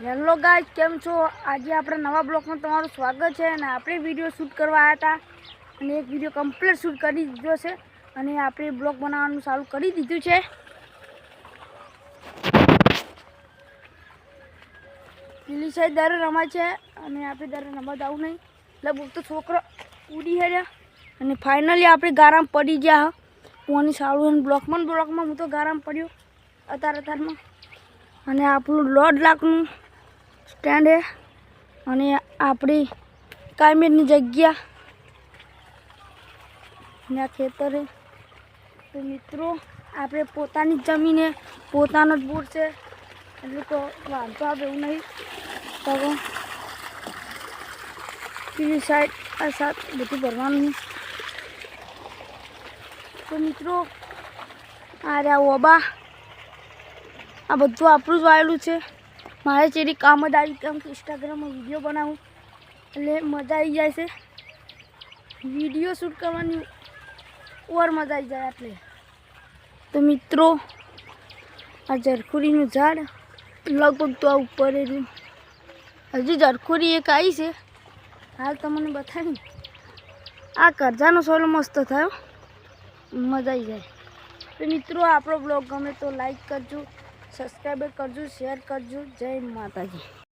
Hello ગાય કેમ છો? આજે આપણે નવા બ્લોગમાં તમારું સ્વાગત છે અને આપણે વીડિયો શૂટ કરવા આવ્યા હતા અને એક વીડિયો કમ્પ્લીટ શૂટ કરી દીધો છે અને આપણે બ્લોગ બનાવવાનું ચાલુ કરી દીધું છે. પેલી સાહેબ દર રમાય છે અને આપણે દર રમવા જવું નહીં. લગભગ તો છોકરો ઉડી હેર્યા અને ફાઇનલી આપણે ગારામ પડી ગયા પોની સારું બ્લોકમાં બ્લોકમાં હું તો ગારામ પડ્યો અતાર અત્યારમાં અને આપણું દોઢ લાખનું સ્ટેન્ડ છે અને આપણી કાયમેરની જગ્યા. ને આ ખેતર તો મિત્રો, આપણે પોતાની જમીને પોતાનો જ બૂટ છે. એટલે તો વાંધો આવે એવું નહીં. તો પેલી સાઈડ આ સાત બધું ભરવાનું તો મિત્રો, આ રહ્યા ઓબા. આ બધું આપણું જ વાયેલું છે. મારે ચેરી કામ જ આવી કેમ કે ઇન્સ્ટાગ્રામમાં વીડિયો બનાવું. એટલે મજા આવી જાય છે. વીડિયો શૂટ કરવાની ઓર મજા આવી જાય એટલે. તો મિત્રો, આ જરખુરીનું ઝાડ લગભગ તો આ ઉપર રહ્યું. હજુ જરખુરી એક આવી છે. હાલ તમને બતાવી આ કરજાનો સોલો મસ્ત થયો. મજા આવી જાય. તો મિત્રો, આપણો બ્લોગ ગમે તો લાઈક કરજો. સબસ્ક્રાઈબર કરજો શેર કરજો. જય માતાજી.